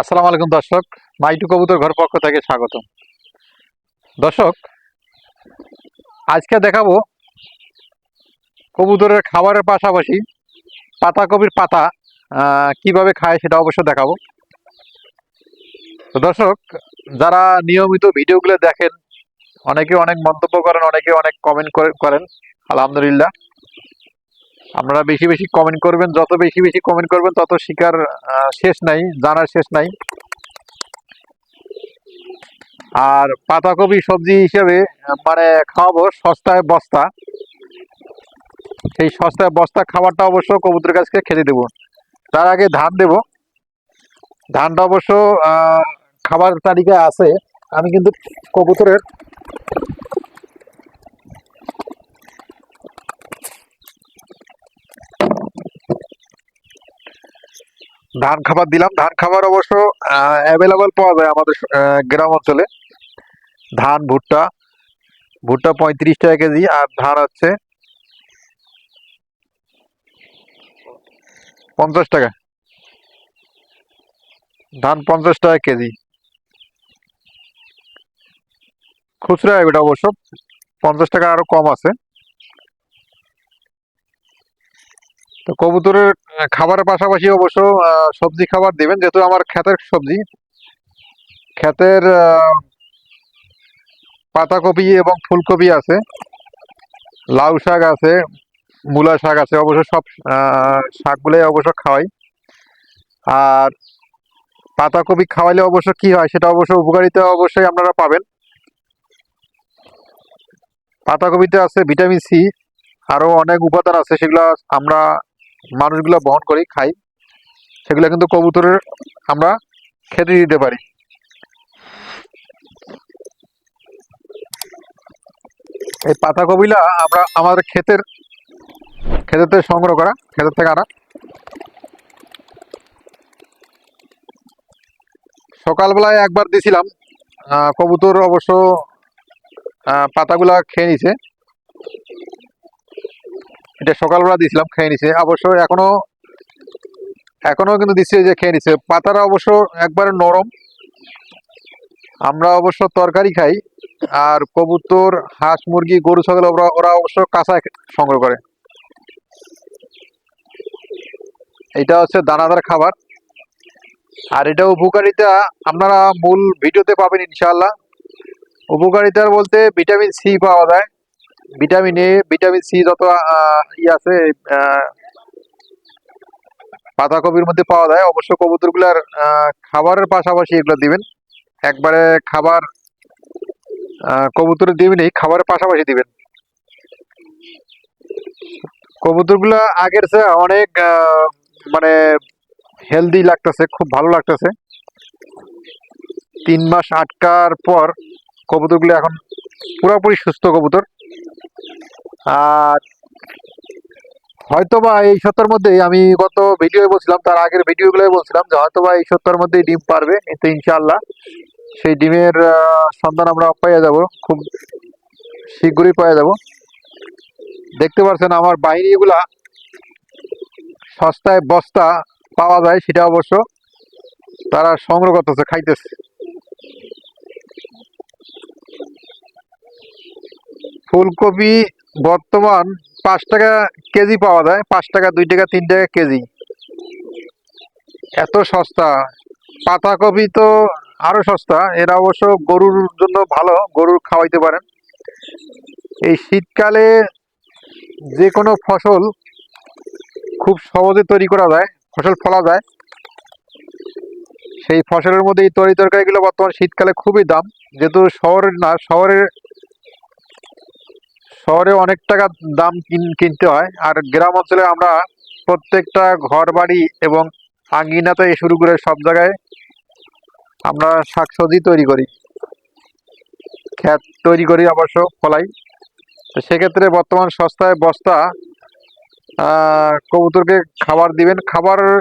আসসালামু আলাইকুম, দর্শক। মাইটু কবুতর ঘর পক্ষ থেকে স্বাগত দর্শক, আজকে দেখাবো কবুতরের খাবারের পাশাপাশি পাতাকপির পাতা কীভাবে খায় সেটা অবশ্য দেখাবো। দর্শক, যারা নিয়মিত ভিডিওগুলো দেখেন, অনেকে অনেক মন্তব্য করেন, অনেকে অনেক কমেন্ট করেন, আলহামদুলিল্লাহ। আপনারা বেশি বেশি কমেন্ট করবেন, যত বেশি বেশি কমেন্ট করবেন, তত শিকার শেষ নাই, জানার শেষ নাই। আর পাতাকপি সবজি হিসেবে মানে খাওয়াবো সস্তায় বস্তা। সেই সস্তায় বস্তা খাবারটা অবশ্য কবুতরের কাছকে খেতে দেবো। তার আগে ধান দেব। ধানটা অবশ্য খাবার তালিকায় আছে। আমি কিন্তু কবুতরের ধান খাবার দিলাম। ধান খাবার অবশ্য অ্যাভেলেবল পাওয়া যায় আমাদের গ্রাম অঞ্চলে। ধান, ভুট্টা ভুট্টা পঁয়ত্রিশ টাকা কেজি আর ধান হচ্ছে পঞ্চাশ টাকা। ধান পঞ্চাশ টাকা কেজি। খুচরা এটা অবশ্য পঞ্চাশ টাকা আরও কম আছে। কবুতরের খাবারের পাশাপাশি অবশ্য সবজি খাবার দিবেন, যেহেতু আমার ক্ষেতের সবজি। ক্ষেতের পাতাকপি এবং ফুলকপি আছে, লাউ শাক আছে, মূলা শাক আছে, অবশ্য সব শাকগুলোই অবশ্য খাওয়াই। আর পাতাকপি খাওয়াইলে অবশ্য কি হয়, সেটা অবশ্য উপকারিতা অবশ্যই আপনারা পাবেন। পাতাকপিতে আছে ভিটামিন সি আরও অনেক উপাদান আছে, সেগুলো আমরা মানুষগুলো বহন করি, খাই, সেগুলো কিন্তু কবুতরের আমরা খেতে দিতে পারি। এই পাতাকপিলা আমরা আমাদের ক্ষেতের ক্ষেতের থেকে সংগ্রহ করা, ক্ষেতের থেকে আনা। সকালবেলায় একবার দিছিলাম কবুতর অবশ্য পাতাগুলা খেয়ে নিছে। এটা সকালবেলা দিছিলাম খেয়ে নিছে। অবশ্য এখনও এখনও কিন্তু দিচ্ছে যে খেয়ে নিছে। পাতাটা অবশ্য একবারে নরম। আমরা অবশ্য তরকারি খাই, আর কবুতর, হাঁস, মুরগি, গরু, ছাগল, ওরা ওরা অবশ্য কাঁচা সংগ্রহ করে। এটা হচ্ছে দানাদার খাবার। আর এটা উপকারিতা আপনারা মূল ভিডিওতে পাবেন ইনশাল্লাহ উপকারিতার বলতে ভিটামিন সি পাওয়া যায়। ভিটামিন এ, ভিটামিন সি যত ই আছে পাতাকপির মধ্যে পাওয়া যায়, অবশ্য কবুতরগুলার খাবারের পাশাপাশি এগুলো দিবেন। একবারে খাবার কবুতরে দিবেনই খাবারের পাশাপাশি দিবেন। কবুতরগুলা আগের চেয়ে অনেক মানে হেলদি লাগতেছে, খুব ভালো লাগতেছে। তিন মাস আটকার পর কবুতরগুলো এখন পুরোপুরি সুস্থ কবুতর। আর হয়তোবা এই সপ্তাহের মধ্যেই আমি গত ভিডিও বলছিলাম, তার আগের ভিডিওগুলোই বলছিলাম যে হয়তোবা এই সপ্তাহের মধ্যেই ডিম পারবে এতে ইনশাআল্লাহ। সেই ডিমের সন্ধান আমরা পাইয়া যাব, খুব শীঘ্রই পাওয়া যাব। দেখতে পাচ্ছেন আমার বাহিনীগুলা সস্তায় বস্তা পাওয়া যায়, সেটা অবশ্য তারা সংগ্রহ করতেছে, খাইতেছে। ফুলকপি বর্তমান পাঁচ টাকা কেজি পাওয়া যায়, পাঁচ টাকা, দুই টাকা, তিন টাকা কেজি। এত সস্তা। পাতাকপি তো আরও সস্তা, এরা অবশ্য গরুর জন্য ভালো, গরুর খাওয়াইতে পারেন। এই শীতকালে যে কোনো ফসল খুব সহজে তৈরি করা যায়, ফসল ফলা যায়। সেই ফসলের মধ্যে এই তরি তরকারিগুলো বর্তমান শীতকালে খুবই দাম। যেহেতু শহরের না, শহরের শহরে অনেক টাকা দাম কিন- কিনতে হয়। আর গ্রাম অঞ্চলে আমরা প্রত্যেকটা ঘর বাড়ি এবং আঙ্গিনা থেকে শুরু করে সব জায়গায় আমরা শাকসবজি তৈরি করি। ক্ষেত তৈরি করি অবশ্য ফলাই। তো সেক্ষেত্রে বর্তমান সস্তায় বস্তা কবুতরকে খাবার দিবেন। খাবার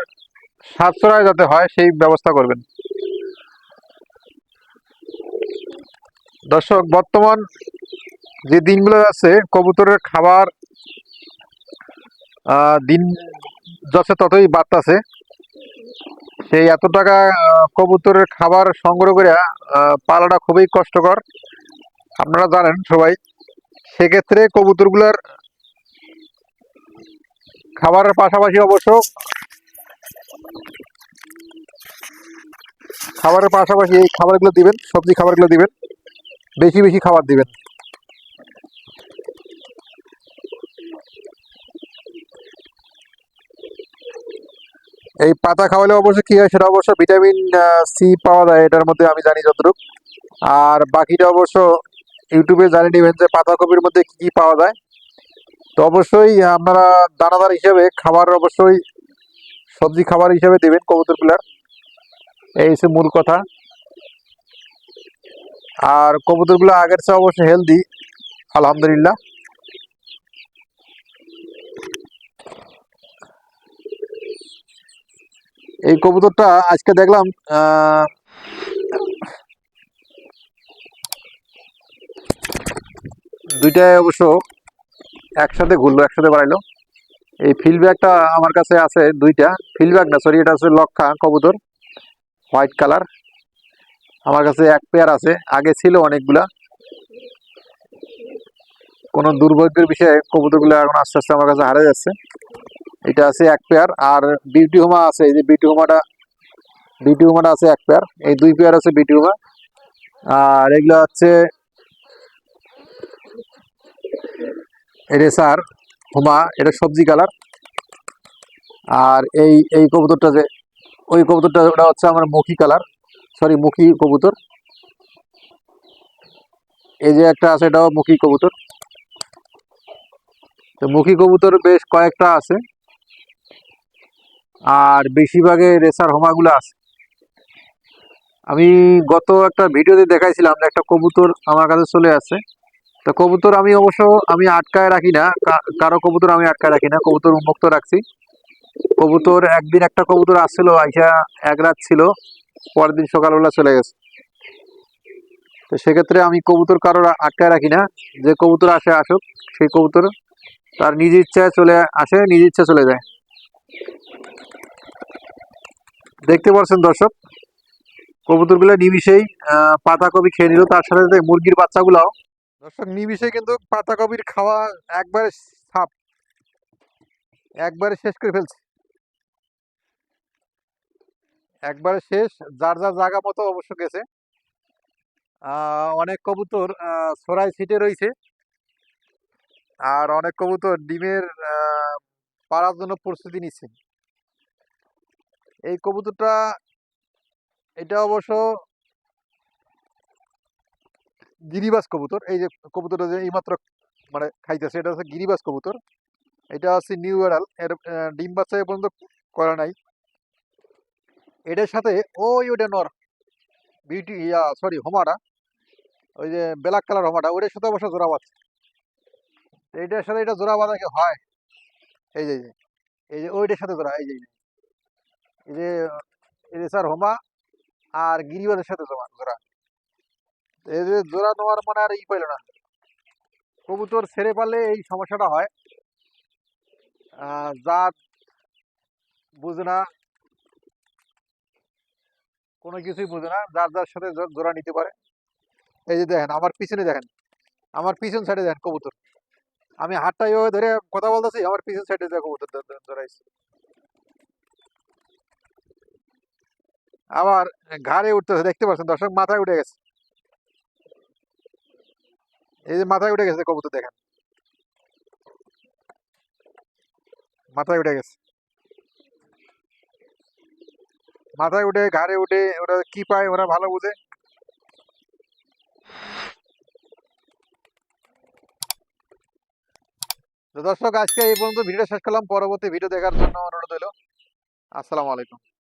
সাশ্রয় যাতে হয়, সেই ব্যবস্থা করবেন। দর্শক, বর্তমান যে দিনগুলো আছে, কবুতরের খাবার দিন যাচ্ছে ততই বাড়তাছে, সেই এত টাকা কবুতরের খাবার সংগ্রহ করে পালাটা খুবই কষ্টকর। আপনারা জানেন সবাই, সেক্ষেত্রে কবুতরগুলোর খাবারের পাশাপাশি অবশ্য খাবারের পাশাপাশি এই খাবারগুলো দিবেন, সবজি খাবারগুলো দিবেন, বেশি বেশি খাবার দিবেন। এই পাতা খাওয়ালে অবশ্য কি হয়, সেটা অবশ্য ভিটামিন সি পাওয়া যায়, এটার মধ্যে আমি জানি যতটুকু। আর বাকিটা অবশ্য ইউটিউবে জানিয়ে নেবেন যে পাতাকপির মধ্যে কি কি পাওয়া যায়। তো অবশ্যই আপনারা দানাদার হিসেবে খাবার অবশ্যই সবজি খাবার হিসেবে দেবেন কবুতরগুলার এই হচ্ছে মূল কথা। আর কবুতরগুলো আগের চেয়ে অবশ্যই হেলদি আলহামদুলিল্লাহ। এই কবুতরটা আজকে দেখলাম দুইটায় অবশ্য একসাথে ঘুরলো, একসাথে বাড়াইলো। এই ফিল্ডব্যাগটা আমার কাছে আছে দুইটা। ফিল্ডব্যাগ না সরি এটা হচ্ছে লক্ষা কবুতর, হোয়াইট কালার। আমার কাছে এক পেয়ার আছে, আগে ছিল অনেকগুলা। কোনো দুর্ভাগ্যের বিষয়ে কবুতরগুলো এখন আস্তে আস্তে আমার কাছে হারিয়ে যাচ্ছে। এটা আছে এক পেয়ার আর বিউটি হোমা আছে, এই যে বিউটি হোমাটা বিউটি হোমাটা আছে এক পেয়ার এই দুই পেয়ার আছে বিউটি হোমা আর এগুলো হচ্ছে রেসার হোমা এটা সবজি কালার আর এই এই কবুতরটা যে, ওই কবুতরটা ওটা হচ্ছে আমার মুখী কালার সরি মুখী কবুতর। এই যে একটা আছে, এটাও মুখী কবুতর। তো মুখী কবুতর বেশ কয়েকটা আছে। আর বেশিরভাগে রেসার হোমাগুলো আছে। আমি গত একটা ভিডিওতে দেখাইছিলাম একটা কবুতর আমার কাছে চলে আসে তো কবুতর আমি অবশ্য আমি আটকায় রাখি না কারও কবুতর আমি আটকায় রাখি না, কবুতর উন্মুক্ত রাখছি। কবুতর একদিন একটা কবুতর আসছিল, আইসা এক রাত ছিল, পরের দিন সকালবেলা চলে গেছে। তো সেক্ষেত্রে আমি কবুতর কারোর আটকায় রাখি না, যে কবুতর আসে আসুক, সেই কবুতর তার নিজ ইচ্ছায় চলে আসে নিজ ইচ্ছা চলে যায়। দেখতে পাচ্ছেন দর্শক কবুতরগুলো নিমিশেই পাতাকপি খেয়ে নিল। তার সাথে সাথে মুরগির বাচ্চাগুলাও। দর্শক নিমিশে কিন্তু পাতাকপির খাওয়া একবারে সাপ একবারে শেষ করে ফেলছে। একবারে শেষ, যার যার জায়গা মতো অবশ্য গেছে। অনেক কবুতর ছড়াই ছিটে রয়েছে। আর অনেক কবুতর ডিমের পাড়ার জন্য প্রস্তুতি নিচ্ছে। এই কবুতরটা এটা অবশ্য গিরিবাজ কবুতর। এই যে কবুতরটা যে এইমাত্র মানে খাইতেছে এটা হচ্ছে গিরিবাজ কবুতর। এটা হচ্ছে নিউ এডাল এর ডিম বাচ্চা এ পর্যন্ত করা নাই। এটার সাথে ওই ওটা নর। বিউটি ইয়া সরি হোমাটা ওই যে ব্ল্যাক কালার হোমাটা ওটার সাথে অবশ্য জোড়া বাঁধছে। তো এটার সাথে এটা জোড়া বাঁধা হয়? এই যে এই যে, ওইটার সাথে জোড়া এই যে। যে, হোমা আর গিরিবাজের সাথে জোড়া এই যে জোড়া নেওয়ার মানে আর ই পাইল না। কবুতর পারলে এই সমস্যাটা হয়। জাত বুঝে না। কোনো কিছুই বুঝে না। যার যার সাথে জোড়া নিতে পারে। এই যে দেখেন আমার পিছনে দেখেন। আমার পিছন সাইডে দেখেন কবুতর। আমি হাতটা এভাবে ধরে কথা বলতেছি আমার পিছন সাইডে দেখো কবুতর দ- আবার ঘাড়ে উঠতেছে, দেখতে পাচ্ছেন? দর্শক, মাথায় উঠে গেছে। এই যে মাথায় উঠে গেছে, কবুতর দেখেন। মাথায় উঠে গেছে। মাথায় উঠে, ঘাড়ে উঠে, ওরা কি পায়, ওরা ভালো বুঝে। দর্শক, আজকে এই পর্যন্ত ভিডিও শেষ করলাম। পরবর্তী ভিডিও দেখার জন্য অনুরোধ হলো আসসালামু আলাইকুম।